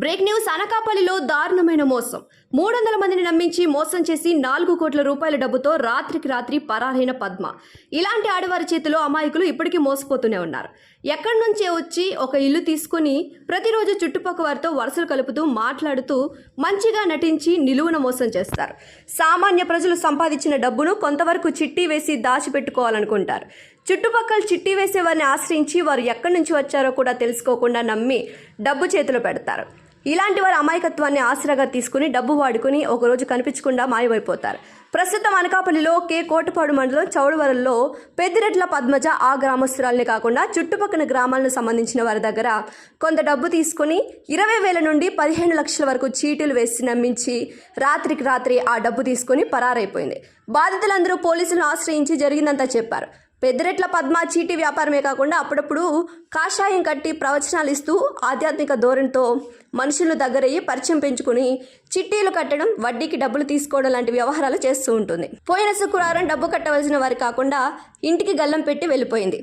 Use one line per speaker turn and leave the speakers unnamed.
Break news అనకాపల్లిలో దారుణమైన మోసం. మూడు వందల మందిని నమ్మించి మోసం చేసి నాలుగు కోట్ల రూపాయల డబ్బుతో రాత్రికి రాత్రి పరారైన పద్మ. ఇలాంటి ఆడవారి చేతిలో అమాయకులు ఇప్పటికీ మోసపోతూనే ఉన్నారు. ఎక్కడి నుంచే వచ్చి ఒక ఇల్లు తీసుకుని ప్రతిరోజు చుట్టుపక్కల వారితో వరుసలు కలుపుతూ మాట్లాడుతూ మంచిగా నటించి నిలువున మోసం చేస్తారు. సామాన్య ప్రజలు సంపాదించిన డబ్బును కొంతవరకు చిట్టి వేసి దాచిపెట్టుకోవాలనుకుంటారు. చుట్టుపక్కల చిట్టి వేసే వారిని ఆశ్రయించి వారు ఎక్కడి నుంచి వచ్చారో కూడా తెలుసుకోకుండా నమ్మి డబ్బు చేతిలో పెడతారు. ఇలాంటి వారి అమాయకత్వాన్ని ఆసరాగా తీసుకుని డబ్బు వాడుకుని ఒకరోజు కనిపించకుండా మాయమైపోతారు. ప్రస్తుతం అనకాపల్లిలో కే. కోటపాడు మండలం చౌడవరంలో పెద్దిరెడ్ల పద్మజ ఆ గ్రామస్తురాల్ని కాకుండా చుట్టుపక్కల గ్రామాలకు సంబంధించిన వారి దగ్గర కొంత డబ్బు తీసుకుని ఇరవై వేల నుండి పదిహేను లక్షల వరకు చీటీలు వేసి నమ్మించి రాత్రికి రాత్రి ఆ డబ్బు తీసుకుని పరారైపోయింది. బాధితులందరూ పోలీసులను ఆశ్రయించి జరిగిందంతా చెప్పారు. పెద్దిరెట్ల పద్మ చీటీ వ్యాపారమే కాకుండా అప్పుడప్పుడు కాషాయం కట్టి ప్రవచనాలు ఇస్తూ ఆధ్యాత్మిక ధోరణితో మనుషుల దగ్గరయ్యి పరిచయం పెంచుకుని చిట్టీలు కట్టడం వడ్డీకి డబ్బులు తీసుకోవడం లాంటి వ్యవహారాలు చేస్తూ ఉంటుంది. పోయిన శుక్రవారం డబ్బు కట్టవలసిన వారి కాకుండా ఇంటికి గల్లం పెట్టి వెళ్ళిపోయింది.